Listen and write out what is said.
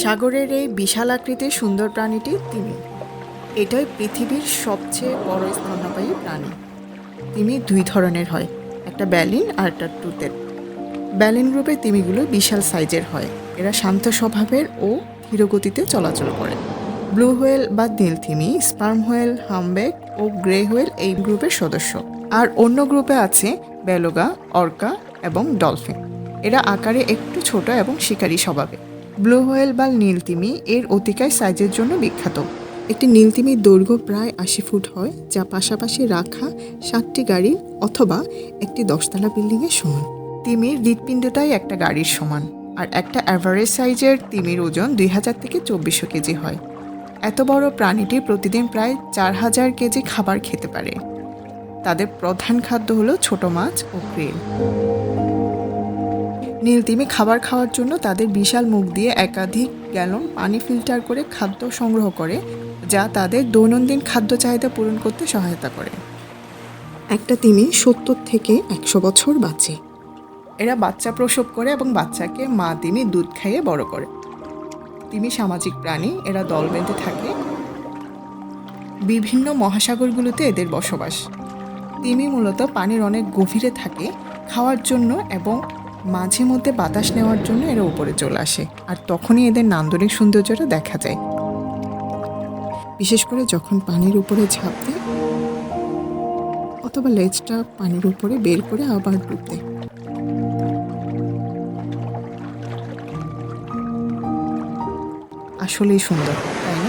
সাগরের এই বিশাল আকৃতির সুন্দর প্রাণীটি তিমি। এটাই পৃথিবীর সবচেয়ে বড় স্তন্যপায়ী প্রাণী। তিমি দুই ধরনের হয়, একটা ব্যালিন আর একটা টুতের ব্যালিন গ্রুপের তিমিগুলো বিশাল সাইজের হয়। এরা শান্ত স্বভাবের ও ধীরগতিতে চলাচল করে। ব্লু হোয়েল বা নীল তিমি, স্পার্ম হোয়েল হামবেক ও গ্রে হোয়েল এই গ্রুপের সদস্য। আর অন্য গ্রুপে আছে বেলোগা, অর্কা এবং ডলফিন। এরা আকারে একটু ছোট এবং শিকারী স্বভাবে। ব্লু হোয়েল বা নীলতিমি এর অতিকায় সাইজের জন্য বিখ্যাত। একটি নীলতিমির দৈর্ঘ্য প্রায় আশি ফুট হয়, যা পাশাপাশি রাখা সাতটি গাড়ি অথবা একটি দশতলা বিল্ডিংয়ের সমান। তিমির হৃৎপিণ্ডটাই একটা গাড়ির সমান, আর একটা অ্যাভারেজ সাইজের তিমির ওজন দুই হাজার থেকে চব্বিশশো কেজি হয়। এত বড় প্রাণীটি প্রতিদিন প্রায় চার হাজার কেজি খাবার খেতে পারে। তাদের প্রধান খাদ্য হলো ছোট মাছ ও ক্রেল নীলতিমি খাবার খাওয়ার জন্য তাদের বিশাল মুখ দিয়ে একাধিক গ্যালন পানি ফিল্টার করে খাদ্য সংগ্রহ করে, যা তাদের দৈনন্দিন খাদ্য চাহিদা পূরণ করতে সহায়তা করে। একটা তিমি সত্তর থেকে একশো বছর বাঁচে। এরা বাচ্চা প্রসব করে এবং বাচ্চাকে মা তিমি দুধ খাইয়ে বড় করে। তিমি সামাজিক প্রাণী, এরা দল বেঁধে থাকে। বিভিন্ন মহাসাগরগুলোতে এদের বসবাস। তিমি মূলত পানির অনেক গভীরে থাকে, খাওয়ার জন্য এবং মাঝে মধ্যে বাতাস নেওয়ার জন্য এরা উপরে চলে আসে, আর তখনই এদের নান্দনিক সৌন্দর্যটা দেখা যায়। বিশেষ করে যখন পানির উপরে ঝাঁপ দেয়, অথবা লেজটা পানির উপরে বের করে আবার ডুব দেয়। আসলেই সুন্দর, তাই